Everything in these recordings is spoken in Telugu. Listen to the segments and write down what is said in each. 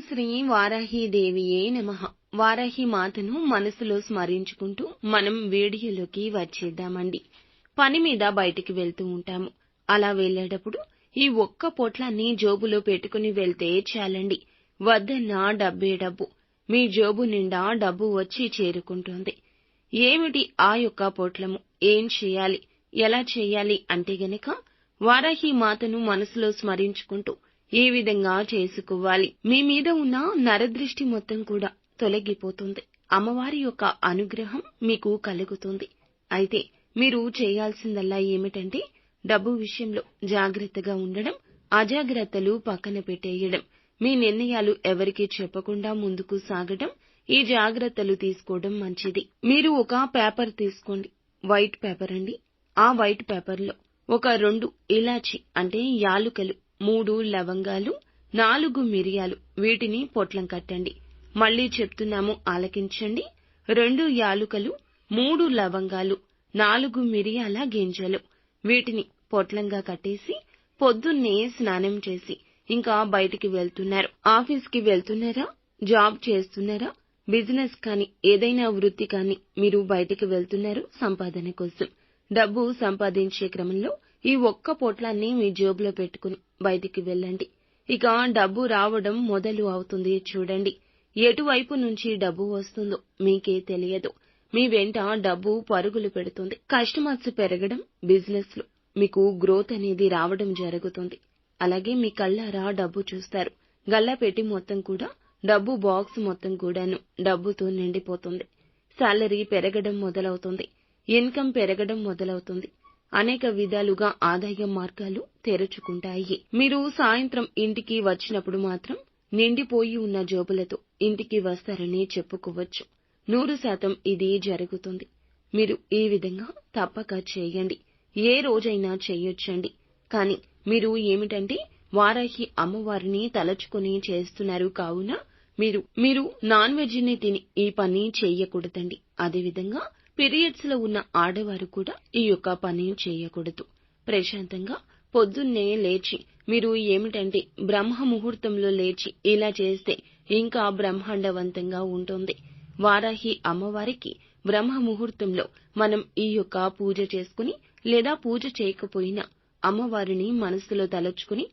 శ్రీ వారాహీదేవియే నమ. వారాహి మాతను మనసులో స్మరించుకుంటూ మనం వీడియోలోకి వచ్చేద్దామండి. పని మీద బయటికి వెళ్తూ ఉంటాము. అలా వెళ్ళేటప్పుడు ఈ ఒక్క పొట్లాన్ని జోబులో పెట్టుకుని వెళ్తే చాలండి. వద్దన్నా డబ్బే డబ్బు. మీ జోబు నిండా డబ్బు వచ్చి చేరుకుంటుంది. ఏమిటి ఆ యొక్క పొట్లము? ఏం చేయాలి? ఎలా చేయాలి? అంటే గనక వారాహి మాతను మనసులో స్మరించుకుంటూ ఈ విధంగా చేసుకోవాలి. మీ మీద ఉన్న నరదృష్టి మొత్తం కూడా తొలగిపోతుంది. అమ్మవారి యొక్క అనుగ్రహం మీకు కలుగుతుంది. అయితే మీరు చేయాల్సిందల్లా ఏమిటంటే డబ్బు విషయంలో జాగ్రత్తగా ఉండడం అజాగ్రత్తలు పక్కన పెట్టేయడం మీ నిర్ణయాలు ఎవరికీ చెప్పకుండా ముందుకు సాగడం ఈ జాగ్రత్తలు తీసుకోవడం మంచిది. మీరు ఒక పేపర్ తీసుకోండి. వైట్ పేపర్ అండి. ఆ వైట్ పేపర్లో ఒక రెండు ఇలాచి అంటే యాలుకలు మూడు లవంగాలు నాలుగు మిరియాలు. వీటిని పొట్లం కట్టండి. మళ్ళీ చెప్తున్నాము ఆలకించండి. రెండు యాలుకలు మూడు లవంగాలు నాలుగు మిరియాల గింజలు. వీటిని పొట్లంగా కట్టేసి పొద్దున్నే స్నానం చేసి ఇంకా బయటికి వెళ్తున్నారు. ఆఫీస్కి వెళ్తున్నారా? జాబ్ చేస్తున్నారా? బిజినెస్ కానీ ఏదైనా వృత్తి కానీ మీరు బయటికి వెళ్తున్నారు సంపాదన కోసం. డబ్బు సంపాదించే క్రమంలో ఈ ఒక్క పొట్లాన్ని మీ జేబులో పెట్టుకుని బయటికి వెళ్ళండి. ఇక డబ్బు రావడం మొదలు అవుతుంది చూడండి. ఎటువైపు నుంచి డబ్బు వస్తుందో మీకే తెలియదు. మీ వెంట డబ్బు పరుగులు పెడుతుంది. కస్టమర్స్ పెరగడం బిజినెస్లో మీకు గ్రోత్ అనేది రావడం జరుగుతుంది. అలాగే మీ కళ్ళారా డబ్బు చూస్తారు. గల్లా పెట్టి మొత్తం కూడా డబ్బు బాక్స్ మొత్తం కూడాను డబ్బుతో నిండిపోతుంది. శాలరీ పెరగడం మొదలవుతుంది. ఇన్కమ్ పెరగడం మొదలవుతుంది. అనేక విధాలుగా ఆదాయ మార్గాలు తెరుచుకుంటాయి. మీరు సాయంత్రం ఇంటికి వచ్చినప్పుడు మాత్రం నిండిపోయి ఉన్న జోబులతో ఇంటికి వస్తారని చెప్పుకోవచ్చు. నూరు శాతం ఇది జరుగుతుంది. మీరు ఈ విధంగా తప్పక చేయండి. ఏ రోజైనా చేయొచ్చండి. కానీ మీరు ఏమిటంటే వారాహి అమ్మవారిని తలచుకుని చేస్తున్నారు కావున మీరు మీరు నాన్ వెజ్ని తిని ఈ పని చేయకూడదండి. అదేవిధంగా పీరియడ్స్లో ఉన్న ఆడవారు కూడా ఈ యొక్క పని చేయకూడదు. ప్రశాంతంగా పొద్దున్నే లేచి మీరు ఏమిటంటే బ్రహ్మ ముహూర్తంలో లేచి ఇలా చేస్తే ఇంకా బ్రహ్మాండవంతంగా ఉంటుంది. వారాహి అమ్మవారికి బ్రహ్మ ముహూర్తంలో మనం ఈ యొక్క పూజ చేసుకుని లేదా పూజ చేయకపోయినా అమ్మవారిని మనసులో తలచుకుని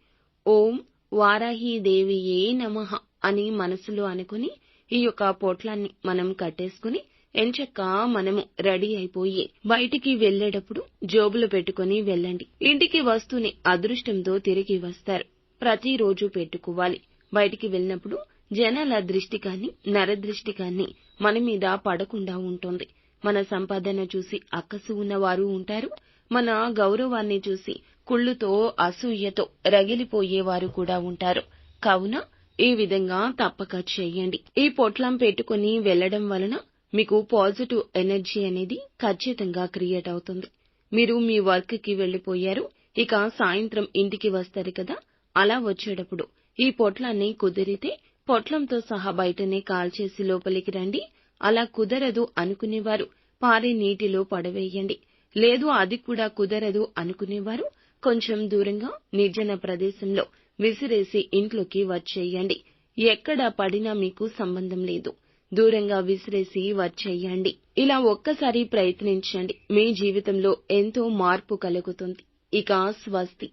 ఓం వారాహి దేవియే నమః అని మనసులో అనుకుని ఈ యొక్క పొట్లాన్ని మనం కట్టేసుకుని ఎంచక్క మనము రెడీ అయిపోయి బయటికి వెళ్ళేటప్పుడు జోబులు పెట్టుకుని వెళ్ళండి. ఇంటికి వస్తూనే అదృష్టంతో తిరిగి వస్తారు. ప్రతిరోజు పెట్టుకోవాలి. బయటికి వెళ్ళినప్పుడు జనాల దృష్టి కానీ నరదృష్టి కానీ మన మీద పడకుండా ఉంటుంది. మన సంపాదన చూసి అక్కసు ఉన్నవారు ఉంటారు. మన గౌరవాన్ని చూసి కుళ్ళుతో అసూయతో రగిలిపోయేవారు కూడా ఉంటారు. కావున ఈ విధంగా తప్పక చేయండి. ఈ పొట్లం పెట్టుకుని వెళ్ళడం వలన మీకు పాజిటివ్ ఎనర్జీ అనేది ఖచ్చితంగా క్రియేట్ అవుతుంది. మీరు మీ వర్క్కి వెళ్ళిపోయారు ఇక సాయంత్రం ఇంటికి వస్తారు కదా అలా వచ్చేటప్పుడు ఈ పొట్లాన్ని కుదిరితే పొట్లంతో సహా బయటనే కాల్చేసి లోపలికి రండి. అలా కుదరదు అనుకునేవారు పారే నీటిలో పడవేయండి. లేదు అది కూడా కుదరదు అనుకునేవారు కొంచెం దూరంగా నిర్జన ప్రదేశంలో విసిరేసి ఇంట్లోకి వచ్చేయండి. ఎక్కడ పడినా మీకు సంబంధం లేదు. దూరంగా విసిరేసి వచ్చేయండి. ఇలా ఒక్కసారి ప్రయత్నించండి. మీ జీవితంలో ఎంతో మార్పు కలుగుతుంది. ఇక స్వస్తి.